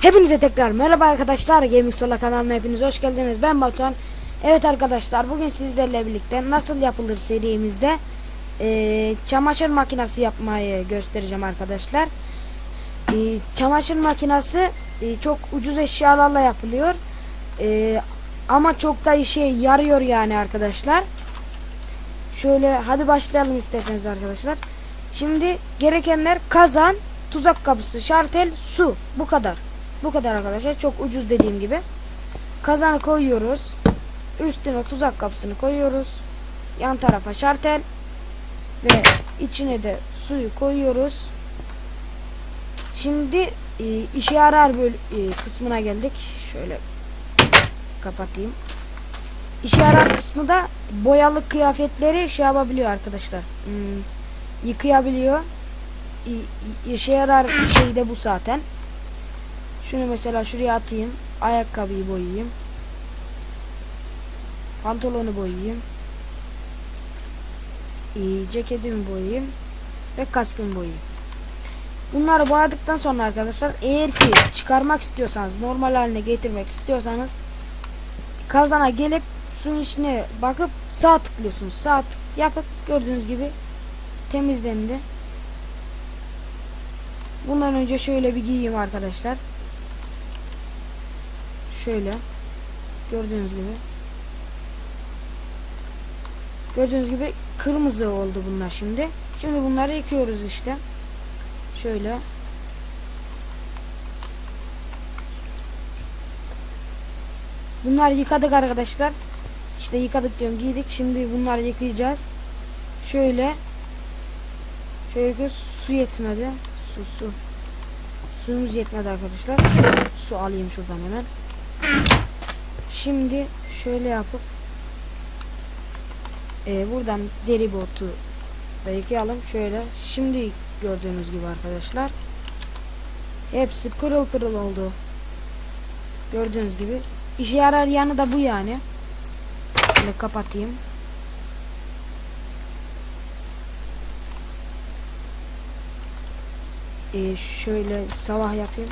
Hepinize tekrar merhaba arkadaşlar. Gaming Sola kanalına hepiniz hoş geldiniz. Ben Batuhan. Evet arkadaşlar bugün sizlerle birlikte nasıl yapılır serimizde eee, çamaşır makinesi yapmayı göstereceğim arkadaşlar. Eee, çamaşır makinesi eee, çok ucuz eşyalarla yapılıyor. Eee, ama çok da işe yarıyor yani arkadaşlar. Şöyle hadi başlayalım isterseniz arkadaşlar. Şimdi gerekenler kazan, tuzak kapısı, şartel, su. Bu kadar. Bu kadar arkadaşlar. Çok ucuz dediğim gibi. Kazanı koyuyoruz. Üstüne tuzak kapısını koyuyoruz. Yan tarafa şartel ve içine de suyu koyuyoruz. Şimdi e, işe yarar böl e, kısmına geldik. Şöyle kapatayım. İşe yarar kısmı da boyalı kıyafetleri şey yapabiliyor arkadaşlar. Hmm, yıkayabiliyor. İ- işe yarar şey de bu zaten. Şunu mesela şuraya atayım. Ayakkabıyı boyayayım. Pantolonu boyayayım. Ee, ceketimi boyayayım. Ve kaskımı boyayayım. Bunları boyadıktan sonra arkadaşlar eğer ki çıkarmak istiyorsanız normal haline getirmek istiyorsanız kazana gelip suyun içine bakıp sağ tıklıyorsunuz. Sağ tık yapıp gördüğünüz gibi temizlendi. Bundan önce şöyle bir giyeyim arkadaşlar. Şöyle. Gördüğünüz gibi. Gördüğünüz gibi kırmızı oldu bunlar şimdi. Şimdi bunları yıkıyoruz işte. Şöyle. Bunları yıkadık arkadaşlar. İşte yıkadık diyorum giydik. Şimdi bunları yıkayacağız. Şöyle. Şöyle ki su yetmedi. Su su. Suyumuz yetmedi arkadaşlar. Su alayım şuradan hemen. Şimdi şöyle yapıp e, buradan deri botu yıkayalım. Şöyle. Şimdi gördüğünüz gibi arkadaşlar. Hepsi pırıl pırıl oldu. Gördüğünüz gibi. İşe yarar yanı da bu yani. Şöyle kapatayım. Ee, şöyle sabah yapayım.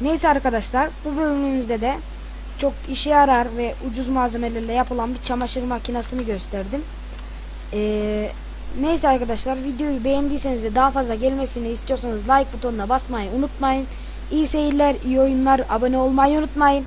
Neyse arkadaşlar bu bölümümüzde de çok işe yarar ve ucuz malzemelerle yapılan bir çamaşır makinesini gösterdim. Ee, neyse arkadaşlar videoyu beğendiyseniz ve daha fazla gelmesini istiyorsanız like butonuna basmayı unutmayın. İyi seyirler, iyi oyunlar, abone olmayı unutmayın.